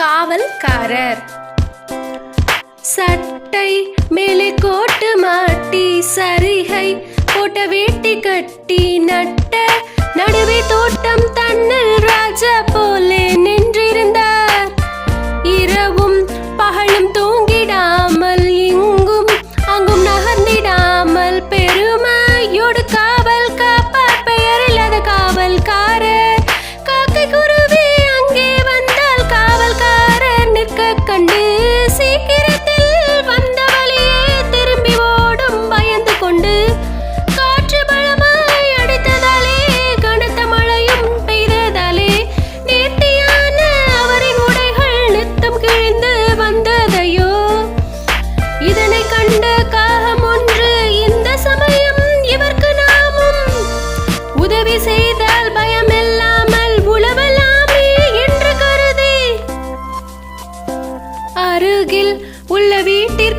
காவல்காரர். சட்டை மேலே கோட்டு மாட்டி சரிகை போட்ட வேட்டி கட்டி நட்ட நடுவே தோட்டம் தன்னு ராஜா போலே.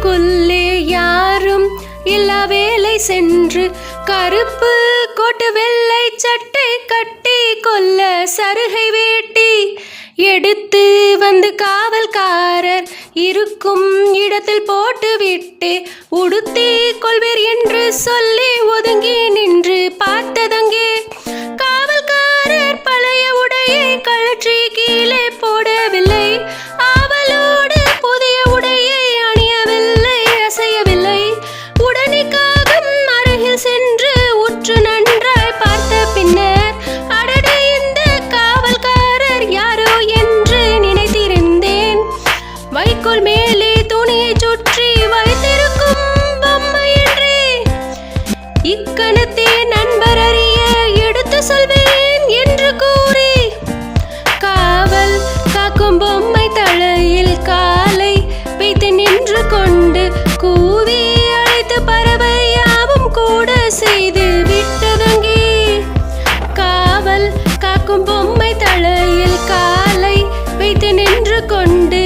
நமக்குள்ளே யாரும் இல்லா வேலை சென்று கருப்பு கோட்டு வெள்ளை சட்டை கட்டி கொல்ல சருகை வேட்டி எடுத்து வந்து காவல்காரர் இருக்கும் இடத்தில் போட்டுவிட்டு உடுத்தி கொள்வேர் என்று சொல்லி ஒதுங்கி நின்று பார்த்ததங்கே மேற்கோள் மேலே துணியை சுற்றி வைத்திருக்கும் பொம்மை என்றே. இக்கணத்தே நண்பர் அறிய எடுத்து சொல்வேன் என்று கூறி காவல் காக்கும் பொம்மை தலையில் காலை வைத்து நின்று கொண்டு கூவி அழைத்து பறவை யாவும் கூட செய்து விட்டதங்கி காவல் காக்கும் பொம்மை தலையில் காலை வைத்து நின்று கொண்டு